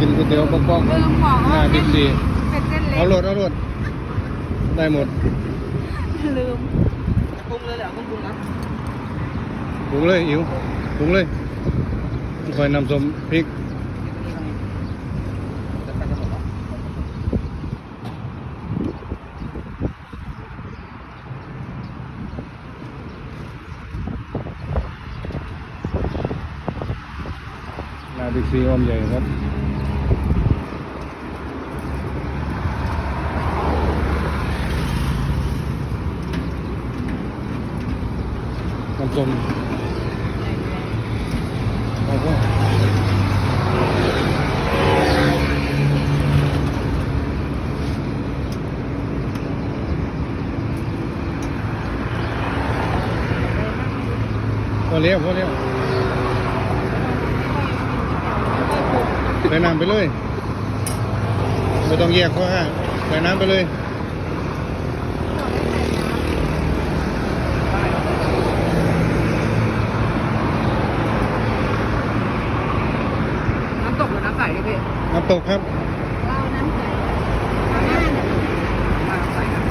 กินก๋วยเตี๋ยวป๊อกลืมบอกๆหว่าน้าบิ๊กซีเป็นเส้นเล็เอากรถเอารถได้หมดลืมปรุงเลยเหรอปรุงปรุงนะปรุงเลยอิ๋วปรุงเลยคอยนำส้มพริกจะไปกันหมดแล้วหน้าบิ๊กซีอ้อมใหญ่ครับ น้ำส้มเอาพวกพอเลี้ยวพอเลี้ยวไปน้ำไปเลยไม่ต้องแยกข้อห้าไปน้ำไปเลย น้ำตกหรือน้ำใส เนี่ยพี่น้ำตกครับ เราน้ำใสเอาหน้าเนี่ย น้ำใสนะ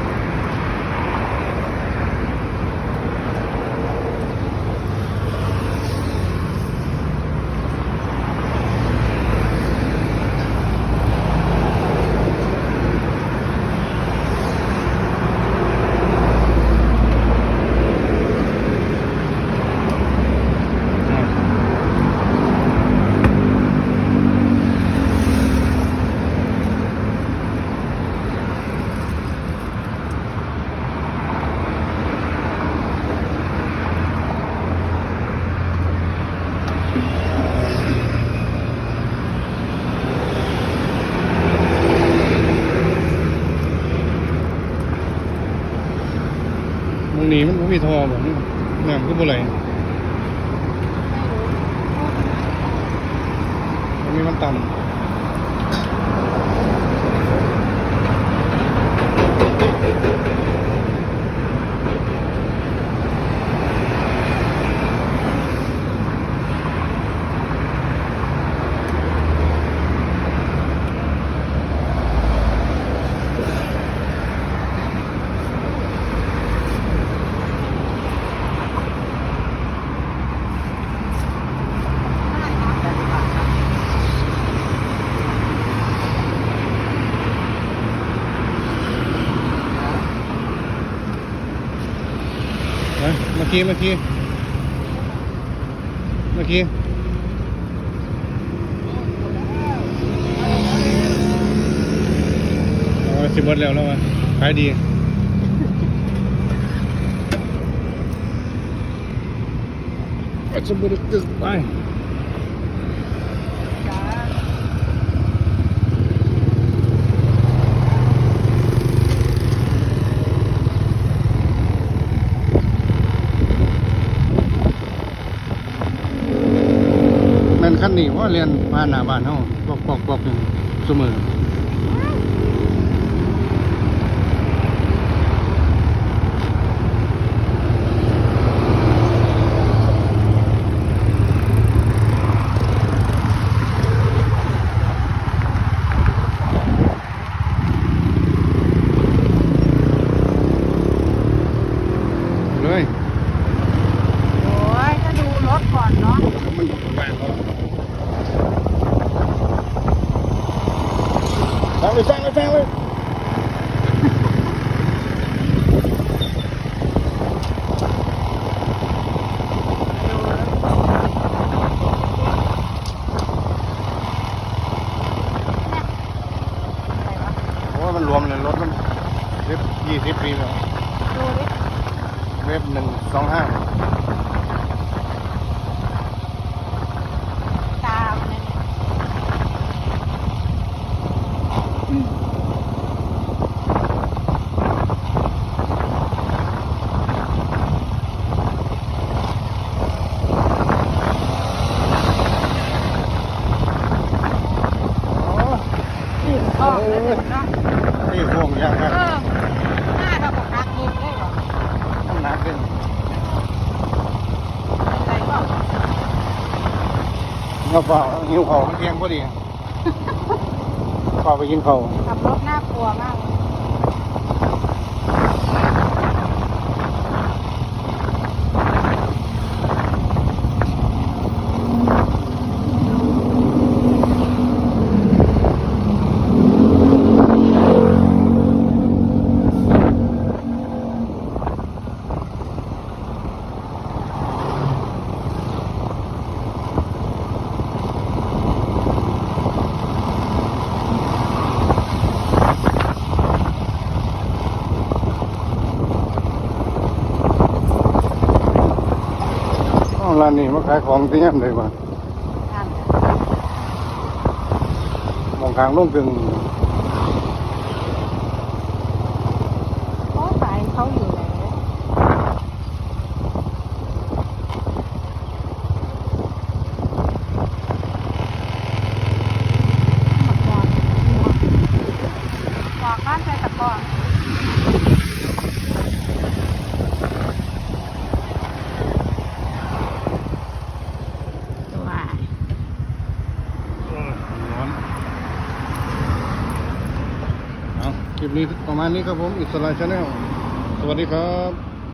มึงหนี มีทอบ่นี่น้ำก็บ่ไหลมันมีมันต่ำนะเมื่ อกี้ เมื่อกี้ เมื่อกี้เอาสิบเบิดแล้วแล้ววะขายดีอาจจะบริสุทธิ์ไป นี่ว่าเรียนมานหน้าบ้านเฮาบอกบอกบอกอยู่เสมอ family, family, family. Ủa, mình lên lốt mình Tiếp 20 ปีแล้วดูดิเว็บ125 อืมออกเลยเนาะนี่พวงยางครับเออหน้าเราบอกรักเงินได้หรอน้ำหนักเป็นอะไรก็เงาเปล่าหิวของเพียงพอดีเป่าไปกินเขาวขับรถน่ากลัวมากเลย อ้าวร้านนี้มาขายของที่ย่ำเลยว่ะนั่นมองทางลงถึง โอ้สายเขาอยู่ไหนบอกบ้านใจตะกอนตัว ร้อน มีประมาณนี้ครับผมอิสระชาแนลสวัสดีครับ